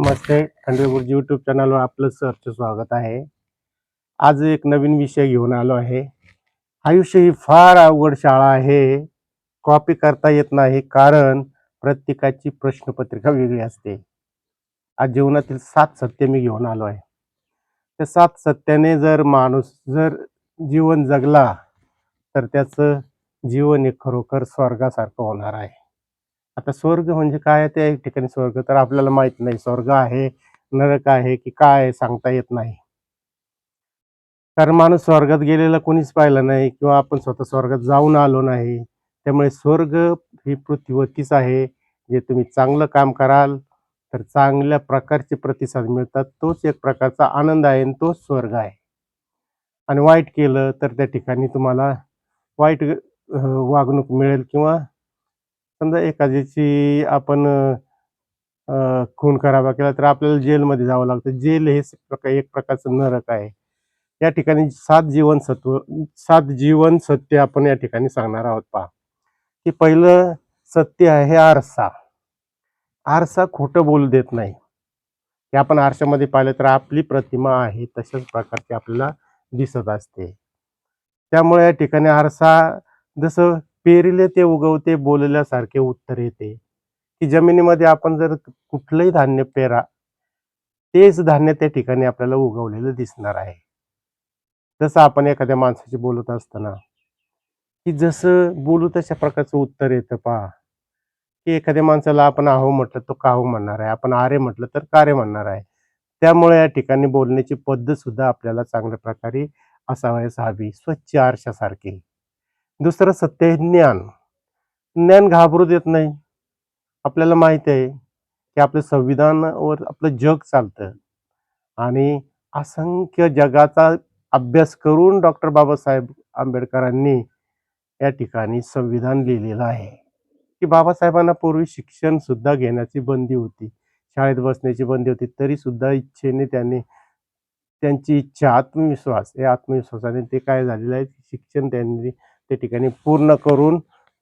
नमस्ते खंडेपूरजी गुरुजी यूट्यूब चॅनलवर आपलं सरचं स्वागत आहे. आज एक नवीन विषय घेऊन आलो आहे. आयुष्य ही फार अवघड शाळा आहे. कॉपी करता येत नाही कारण प्रत्येकाची प्रश्नपत्रिका वेगळी असते. आज जीवनातील सात सत्य मी घेऊन आलो आहे. त्या सात सत्याने जर माणूस जर जीवन जगला तर त्याचं जीवन हे खरोखर स्वर्गासारखं होणार आहे. आता स्वर्ग म्हणजे काय? ते एक ठिकाणी स्वर्ग. तर आपल्याला माहीत नाही स्वर्ग आहे नरक आहे की काय आहे सांगता येत नाही. कारण माणूस स्वर्गात गेलेला कोणीच पाहिलं नाही किंवा आपण स्वतः स्वर्गात जाऊन आलो नाही. त्यामुळे स्वर्ग ही पृथ्वीवरतीच आहे. जे तुम्ही चांगलं काम कराल तर चांगल्या प्रकारचे प्रतिसाद मिळतात. तोच एक प्रकारचा आनंद आहे आणि तोच स्वर्ग आहे. आणि वाईट केलं तर त्या ठिकाणी तुम्हाला वाईट वागणूक मिळेल किंवा समजा एखाद्याची आपण खून करावा केला तर आपल्याला जेलमध्ये जावं लागतं. जेल हे एक प्रकारचं नरक आहे. या ठिकाणी सात जीवन सत्व सात जीवन सत्य आपण या ठिकाणी सांगणार आहोत पहा. की पहिलं सत्य आहे आरसा. आरसा खोटं बोलू देत नाही. की आपण आरशामध्ये पाहिलं तर आपली प्रतिमा आहे तशाच प्रकारची आपल्याला दिसत असते. त्यामुळे या ठिकाणी आरसा जसं पेरिले ते उगवते बोलल्यासारखे उत्तर येते. की जमिनीमध्ये आपण जर कुठलंही धान्य पेरा तेच धान्य त्या ठिकाणी आपल्याला उगवलेलं दिसणार आहे. जसं आपण एखाद्या माणसाशी बोलत असताना की जसं बोलू तशा प्रकारचं उत्तर येतं पहा की एखाद्या माणसाला आपण आहो म्हटलं तो काहो म्हणणार आहे आपण आरे म्हटलं तर कारे म्हणणार आहे. त्यामुळे या ठिकाणी बोलण्याची पद्धत सुद्धा आपल्याला चांगल्या प्रकारे असावयास हवी स्वच्छ आरशासारखी. दुसरं सत्य आहे ज्ञान. ज्ञान घाबरू देत नाही. आपल्याला माहिती आहे की आपलं संविधानावर आपलं जग चालतं. आणि असंख्य जगाचा अभ्यास करून डॉक्टर बाबासाहेब आंबेडकरांनी या ठिकाणी संविधान लिहिलेलं आहे. की बाबासाहेबांना पूर्वी शिक्षण सुद्धा घेण्याची बंदी होती. शाळेत बसण्याची बंदी होती. तरी सुद्धा इच्छेने त्यांनी त्यांची इच्छा आत्मविश्वास या आत्मविश्वासाने ते काय झालेलं आहे? शिक्षण त्यांनी त्या ठिकाणी पूर्ण करून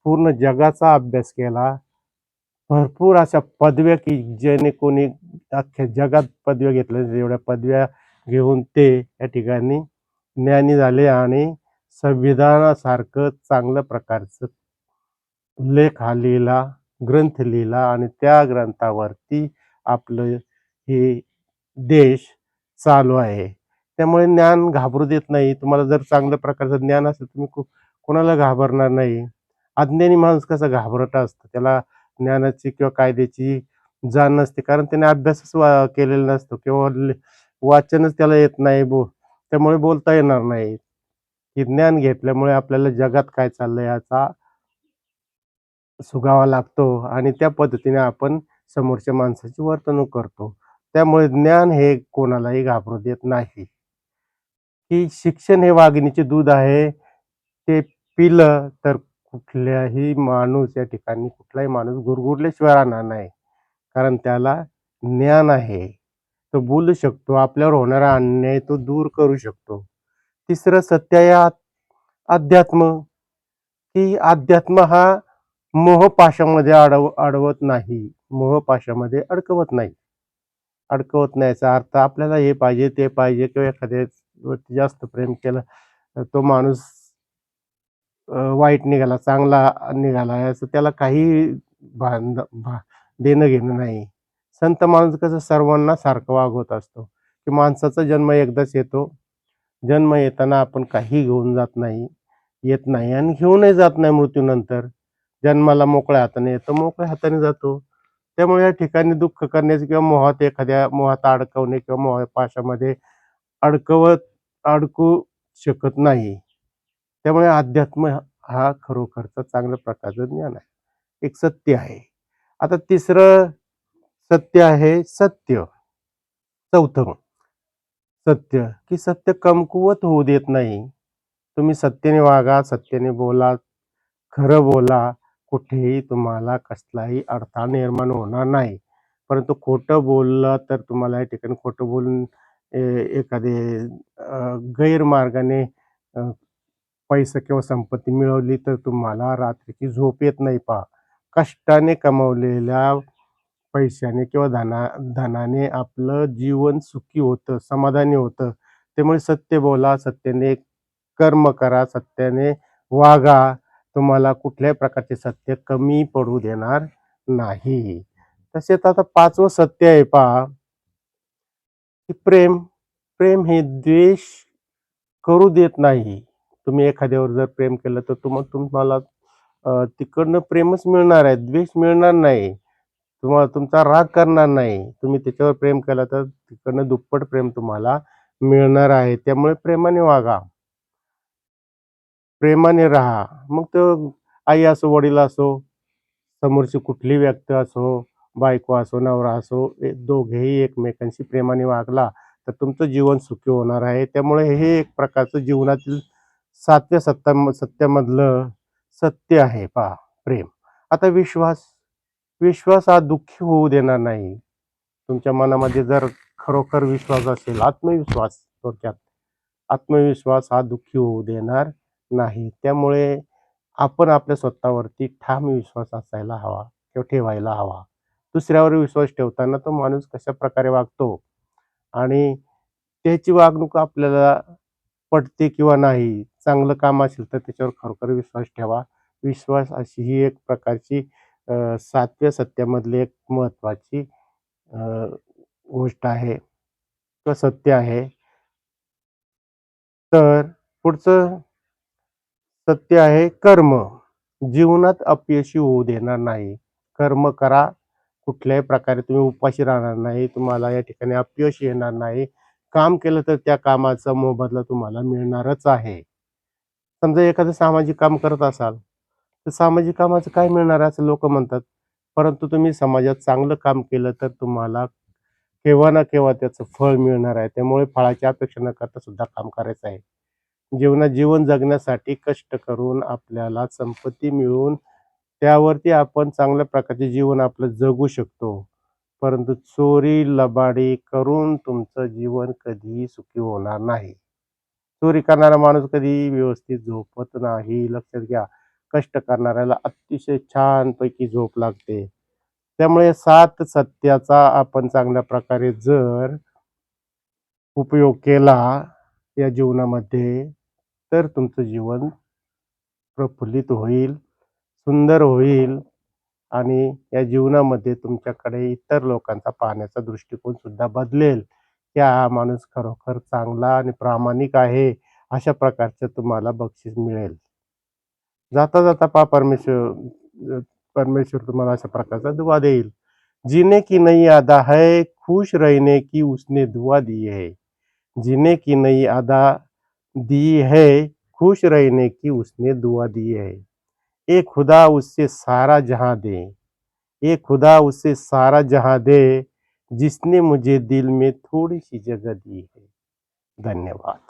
पूर्ण जगाचा अभ्यास केला. भरपूर अशा पदव्या की ज्याने कोणी अख्ख्या जगात पदव्या घेतल्या एवढ्या पदव्या घेऊन ते या ठिकाणी ज्ञानी झाले आणि संविधानासारखं चांगल्या प्रकारचं लेख हा लिहिला ग्रंथ लिहिला आणि त्या ग्रंथावरती आपलं हे देश चालू आहे. त्यामुळे ज्ञान घाबरू देत नाही. तुम्हाला जर चांगल्या प्रकारचं ज्ञान असेल तुम्ही खूप कोणाला घाबरणार नाही. अज्ञानी माणूस कसा घाबरटा असतो? त्याला ज्ञानाची किंवा कायद्याची जाण नसते. कारण त्याने अभ्यासच वा- केलेला नसतो. किंवा वाचनच त्याला येत नाही बो त्यामुळे बोलता येणार नाही. की ज्ञान घेतल्यामुळे आपल्याला जगात काय चाललंय याचा सुगावा लागतो आणि त्या पद्धतीने आपण समोरच्या माणसाची वर्तणूक करतो. त्यामुळे ज्ञान हे कोणालाही घाबरू देत नाही. की शिक्षण हे वाघिणीचे दूध आहे. ते पिलं तर कुठल्याही माणूस या ठिकाणी कुठलाही माणूस गुरगुरल्याशिवाय राहणार नाही. कारण त्याला ज्ञान आहे. तो बोलू शकतो आपल्यावर होणारा अन्याय तो दूर करू शकतो. तिसरं सत्य आहे अध्यात्म. की अध्यात्म हा मोहपाशामध्ये अडव अडवत नाही. मोहपाशामध्ये अडकवत नाही. अडकवत नाही याचा अर्थ आपल्याला हे पाहिजे ते पाहिजे किंवा एखाद्यावरती जास्त प्रेम केलं तर तो माणूस वाईट निघाला चांगला निघाला असं त्याला काही भान भा देणं घेणं नाही. संत माणूस कसं सर्वांना सारखं वागवत असतो की माणसाचा जन्म एकदाच येतो. जन्म येताना आपण काही घेऊन जात नाही येत नाही आणि घेऊनही जात नाही मृत्यूनंतर. जन्माला मोकळ्या हाताने येतो मोकळ्या हाताने जातो. त्यामुळे या ठिकाणी दुःख करण्याचे किंवा मोहात एखाद्या मोहात अडकवणे किंवा मोह पाशामध्ये अडकवत अडकू शकत नाही. त्यामुळे अध्यात्म हा खरोखरचा चांगल्या प्रकारचं ज्ञान आहे. एक सत्य आहे. आता तिसरं सत्य आहे सत्य. चौथं सत्य. की सत्य कमकुवत होऊ देत नाही. तुम्ही सत्यने वागा सत्यने बोला खरं बोला. कुठेही तुम्हाला कसलाही अडथळा निर्माण होणार नाही. परंतु खोटं बोललं तर तुम्हाला या ठिकाणी खोटं बोलून ए- एखादे गैरमार्गाने पैसा किंवा संपत्ती मिळवली तर तुम्हाला रात्रीची झोप येत नाही पहा. कष्टाने कमवलेल्या पैशाने किंवा धना धनाने आपलं जीवन सुखी होतं समाधानी होतं. त्यामुळे सत्य बोला सत्याने कर्म करा सत्याने वागा. तुम्हाला कुठल्याही प्रकारचे सत्य कमी पडू देणार नाही. तसेच आता पाचवं सत्य आहे पहा की प्रेम. प्रेम हे द्वेष करू देत नाही. तुम्ही एखाद्यावर जर प्रेम केलं तर तुम तुम्हाला तिकडनं प्रेमच मिळणार आहे द्वेष मिळणार नाही. तुम्हाला तुमचा राग करणार नाही. तुम्ही त्याच्यावर प्रेम केलं तर तिकडनं दुप्पट प्रेम तुम्हाला मिळणार आहे. त्यामुळे प्रेमाने वागा. प्रेमाने राहा. मग तो आई असो वडील असो समोरची कुठली व्यक्ती असो बायको असो नवरा असो दोघेही एकमेकांशी प्रेमाने वागला तर तुमचं जीवन सुखी होणार आहे. त्यामुळे हे एक प्रकारचं जीवनातील सातव्या सत्ता सत्यामधलं सत्य आहे पहा प्रेम. आता विश्वास विश्वास हा दुःखी होऊ देणार नाही. तुमच्या मनामध्ये जर खरोखर विश्वास असेल आत्मविश्वास थोडक्यात आत्मविश्वास हा दुःखी होऊ देणार नाही. त्यामुळे आपण आपल्या स्वतःवरती ठाम विश्वास असायला हवा किंवा ठेवायला हवा. दुसऱ्यावर विश्वास ठेवताना तो माणूस कशा प्रकारे वागतो आणि त्याची वागणूक आपल्याला पटते किंवा नाही चांगलं काम असेल तर त्याच्यावर खरोखर विश्वास ठेवा. विश्वास अशी ही एक प्रकारची सातव्या सत्यामधली एक महत्त्वाची गोष्ट आहे. किंवा सत्य आहे. तर पुढचं सत्य आहे कर्म. जीवनात अपयशी होऊ देणार नाही. कर्म करा. कुठल्याही प्रकारे तुम्ही उपाशी राहणार नाही. तुम्हाला या ठिकाणी अपयश येणार नाही. काम केलं तर त्या कामाचा मोबदला तुम्हाला मिळणारच आहे. समजा एखादं सामाजिक काम करत असाल तर सामाजिक कामाचं काय मिळणार आहे असं लोक म्हणतात. परंतु तुम्ही समाजात चांगलं काम केलं तर तुम्हाला केव्हा ना केव्हा त्याचं फळ मिळणार आहे. त्यामुळे फळाची अपेक्षा न करता सुद्धा काम करायचं आहे. जीवनात जीवन जगण्यासाठी कष्ट करून आपल्याला संपत्ती मिळून त्यावरती आपण चांगल्या प्रकारचे जीवन आपलं जगू शकतो. परंतु चोरी लबाडी करून तुमचं जीवन कधीही सुखी होणार नाही. चोरी करणारा माणूस कधी व्यवस्थित झोपत नाही. लक्षात घ्या कष्ट करणाऱ्याला अतिशय छानपैकी झोप लागते. त्यामुळे सात सत्याचा आपण चांगल्या प्रकारे जर उपयोग केला या जीवनामध्ये तर तुमचं जीवन प्रफुल्लित होईल सुंदर होईल आणि या जीवनामध्ये तुमच्याकडे इतर लोकांचा पाहण्याचा दृष्टिकोन सुद्धा बदलेल. की हा माणूस खरोखर चांगला आणि प्रामाणिक आहे अशा प्रकारचं तुम्हाला बक्षीस मिळेल. जाता जाता पा परमेश्वर परमेश्वर तुम्हाला अशा प्रकारचा दुवा देईल. जीने की नई अदा है खुश रहने की उसने दुआ दी है. जीने की नई अदा दी है खुश रहने की उसने दुआ दी है. ए खुदा उससे सारा जहां दे ए खुदा उससे सारा जहां दे जिसने मुझे दिल में थोड़ी सी जगह दी है। धन्यवाद।